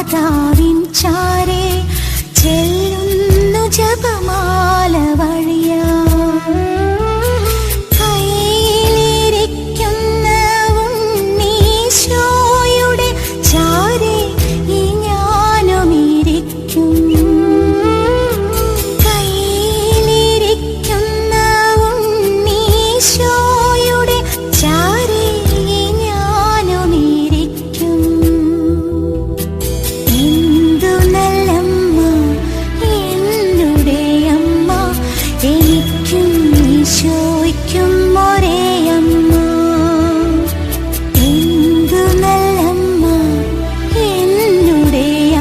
ఆదారించారే చెల్లున్న జపం നീ ചോയ്ക്കുമോ